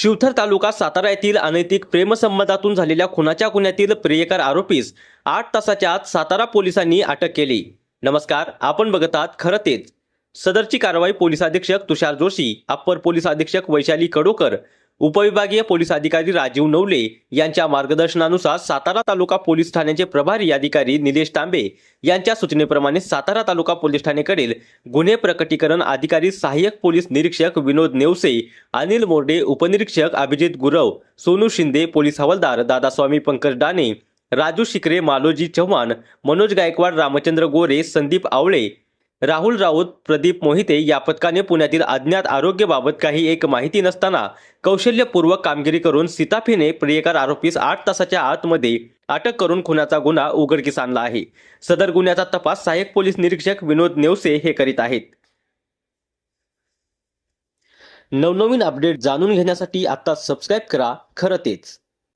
शिवथर तालुका सातारा येथील अनैतिक प्रेमसंबंधातून झालेल्या खुनाच्या गुन्ह्यातील प्रियकर आरोपीस आठ तासाच्या आत सातारा पोलिसांनी अटक केली. नमस्कार आपण बघत आहात खरं तेच. सदरची कारवाई पोलीस अधीक्षक तुषार जोशी अप्पर पोलीस अधीक्षक वैशाली कडोकर उपविभागीय पोलीस अधिकारी राजीव नवले यांच्या मार्गदर्शनानुसार सातारा तालुका पोलीस ठाण्याचे प्रभारी अधिकारी निलेश तांबे यांच्या सूचनेप्रमाणे सातारा तालुका पोलीस ठाणेकडील गुन्हे प्रकटीकरण अधिकारी सहाय्यक पोलीस निरीक्षक विनोद नेवसे अनिल मोर्डे उपनिरीक्षक अभिजित गुरव सोनू शिंदे पोलीस हवालदार दादास्वामी पंकज डाने राजू शिकरे मालोजी चव्हाण मनोज गायकवाड रामचंद्र गोरे संदीप आवळे राहुल राऊत प्रदीप मोहिते या पथकाने पुण्यातील अज्ञात आरोग्याबाबत काही एक माहिती नसताना कौशल्यपूर्वक कामगिरी करून सीताफीने प्रियकर आरोपीस आठ तासाच्या आतमध्ये अटक करून खुनाचा गुन्हा उघडकीस आणला आहे. सदर गुन्ह्याचा तपास सहाय्यक पोलीस निरीक्षक विनोद नेवसे हे करीत आहेत. नवनवीन अपडेट जाणून घेण्यासाठी आता सबस्क्राईब करा. खरं तेच.